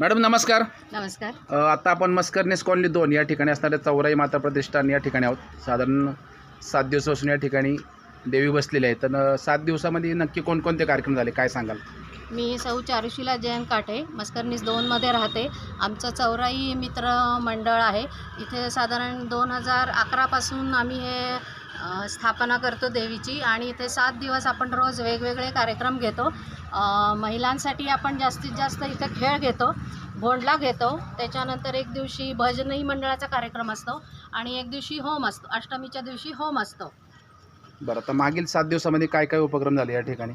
Madam नमस्कार. नमस्कार. अ, आता आपण मस्करनेस कॉलनी दोन या ठिकाणी असणाऱ्या चौराई माता प्रतिष्ठान या ठिकाणी आहोत. साधारण सात दिवसापासून या ठिकाणी देवी बसलेली आहे. तर अ, सात दिवसामध्ये नक्की कोणकोणते कार्यक्रम झाले? काय सांगाल? मी सौ चारुशिला जयंत काटे मस्करनीस दोनमध्ये राहते. आमचं चौराई मित्र मंडळ आहे. इथे साधारण दोन हजार अकरापासून आम्ही हे स्थापना करतो देवीची आणि इथे सात दिवस आपण रोज वेगवेगळे कार्यक्रम घेतो. महिलांसाठी आपण जास्तीत जास्त इथे खेळ घेतो भोंडला घेतो. त्याच्यानंतर एक दिवशी भजनही मंडळाचा कार्यक्रम असतो आणि एक दिवशी होम असतो अष्टमीच्या दिवशी होम असतो. बरं तर मागील सात दिवसामध्ये काय काय उपक्रम झाले या ठिकाणी?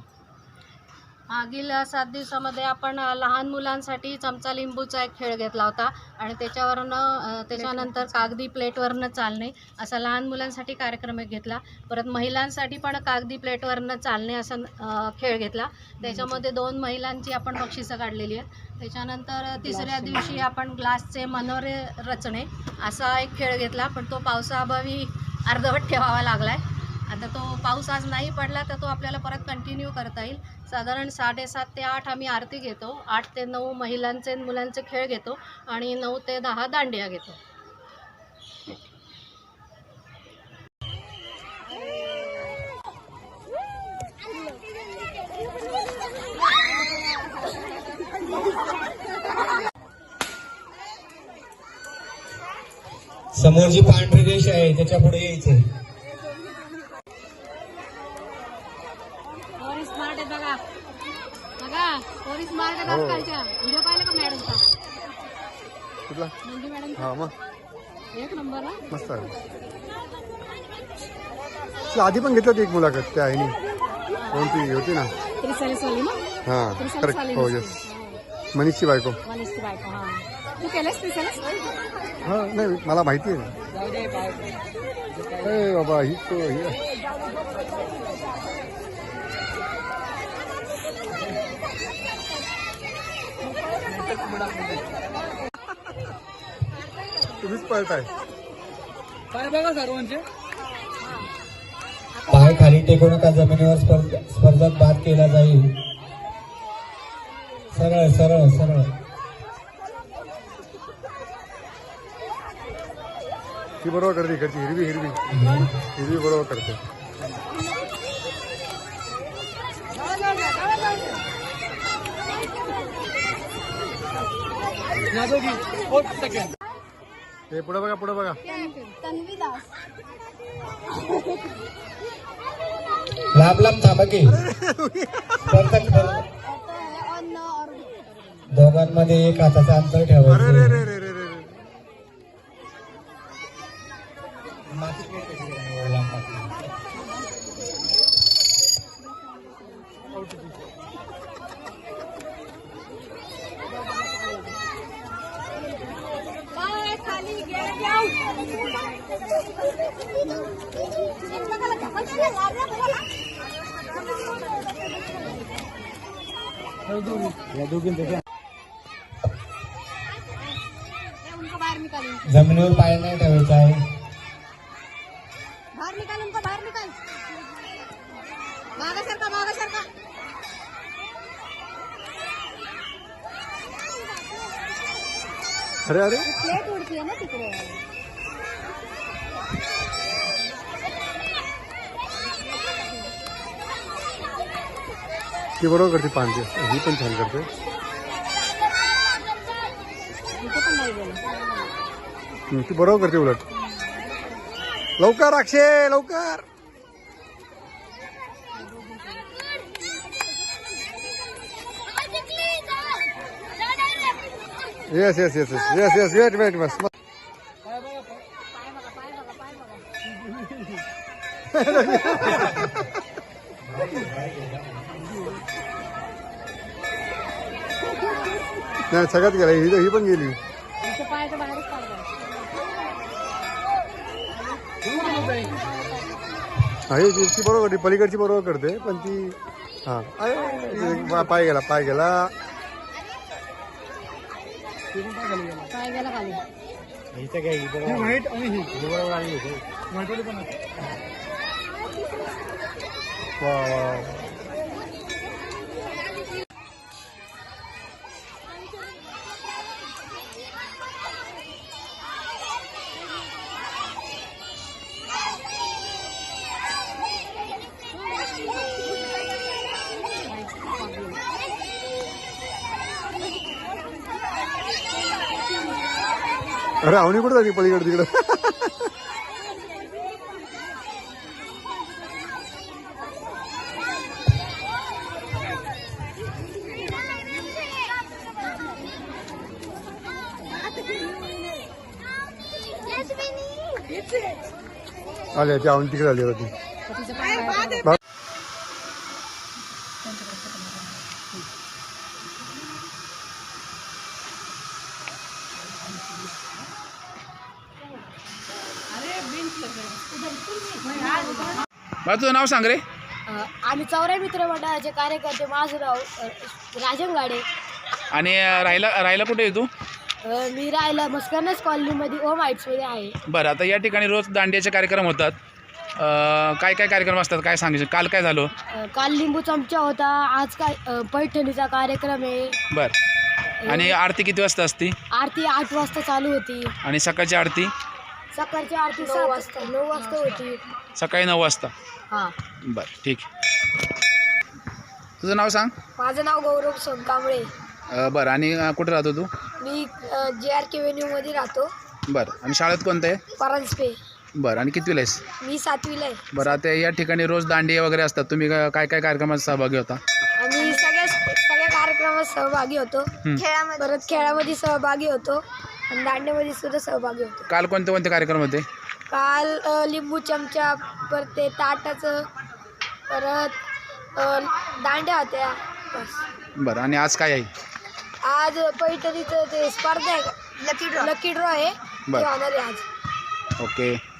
मागील सात दिवसामध्ये आपण लहान मुलांसाठी चमचा लिंबूचा एक खेळ घेतला होता आणि त्याच्यावरनं त्याच्यानंतर कागदी प्लेटवरनं चालणे असा लहान मुलांसाठी कार्यक्रम एक घेतला. परत महिलांसाठी पण कागदी प्लेटवरनं चालणे असा खेळ घेतला. त्याच्यामध्ये दोन महिलांची आपण बक्षिसं काढलेली आहेत. त्याच्यानंतर तिसऱ्या दिवशी आपण ग्लासचे मनोरे रचणे असा एक खेळ घेतला पण तो पावसाअभावी अर्धवट ठेवावा लागला आहे आता तो पाऊस आज नाही पडला तर तो आपल्याला परत कंटिन्यू करता येईल. साधारण साडेसात ते आठ आम्ही आरती घेतो. आठ ते नऊ महिलांचे मुलांचे खेळ घेतो आणि नऊ ते दहा दांडिया घेतो. समोर जी पांढरी रेष आहे त्याच्या पुढे यायचे पोरी स्मार्ट आहे बघा. बघा पोरी स्मार्ट आहे हो. आजकालच्या. व्हिडिओ पाहिला का मॅडमचा कुठला? म्हणजे मॅडम हां मग. एक नंबर हा मस्त आहे. आधी पण घेतलं होती एक मुलाखत त्या आईनी. कोणती? होती ना. त्रिसालीस वाली ना? हां त्रिसालीस वाली हो येस मनीषची बायको. हा. तू केलंस त्रिसालीस हां नाही मला माहिती आहे. अरे बाबा ही तो ही. तुम्हीच पळताय. पाय खाली टेकू नका जमिनीवर स्पर्ध- स्पर्धात बाद केला जाईल. सरळ सरळ सरळ. ही बरोबर करते इकडची हिरवी हिरवी. हिरवी बरोबर करते. हे पुढे बघा पुढे बघा. लांब लांब थांबा की. दोघांमध्ये एक हाताचं अंतर अरे रे ठेवायचं रे रे रे रे रे. बाहेर निकाल जमिनीवर पाय नाही ठेवायचा आहे. बाहेर निकाल उनको बाहेर निकाल. मागा सरका मागा सरका अरे. अरे प्लेट उडतीये ना तिकडे. ती बरोबर करते पानची ही पण छान करते. ती बरोबर करते उलट. लवकर अक्षय लवकर. Yes yes yes yes yes yes wait wait बस नाही सगळ्यात गेला ही ही पण गेली. पायाच्या बाहेरच हा ही ती बरोबर करते पलीकडची बरोबर करते पण ती हा. पाय गेला पाय गेला. पाय गेला खाली. वा वा वा. अरे आवणी कुठं झाली पलीकडे तिकडं? आले ते आवणी तिकडे आली होती. मला तुझं नाव सांग रे. आम्ही चौऱ्या मित्र मंडळाचे कार्यकर्ते माझं नाव राजन गाडे आणि अं, राहायला राहायला कुठे आहे तू? मी राहायला मस्करनस कॉलनीमध्ये ओम हाईट्समध्ये आहे. बरं आता या ठिकाणी रोज दांडियाचे कार्यक्रम होतात. अं, काय काय कार्यक्रम असतात? काय सांगायचे काल काय झालं? अ, काल लिंबू चमचा होता आज काय अ, पैठणीचा कार्यक्रम आहे. बरं. आणि आरती किती वाजता असती? आरती आठ वाजता चालू होती. आणि सकाळची आरती? सकाळची आरती सात वाजता. नऊ वाजता होती. सकाळी नऊ वाजता? हां. बरं ठीक तुझं नाव सांग? माझं नाव गौरव सोनकांबळे. अं, बरं आणि अं, कुठे राहतो तू? मी जे आर के व्हेन्यूमध्ये राहतो. बरं आणि शाळेत कोणतं आहे? परांजपे बरं आणि कितवीला आहेस? मी सातवीला आहे. बरं आता या ठिकाणी रोज दांडिया वगैरे असतात. तुम्ही काय काय काय कार्यक्रमात सहभागी होता? आम्ही सगळ्या सगळ्या कार्यक्रमात सहभागी होतो. हं. खेळामध्ये परत खेळामध्ये सहभागी होतो. आणि दांड्यामध्ये सुद्धा सहभागी होतो. काल कोणते कोणते कार्यक्रम होते? काल अ, लिंबू चमचा परत ते ताटाचं परत अ, दांड्या होत्या. बस. बरं आणि आज काय आहे? आज पैठणीचं ते स्पर्धा आहे लकी ड्रॉ लकी ड्रॉ आहे. ते बरं. होणार आहे आज. ओके.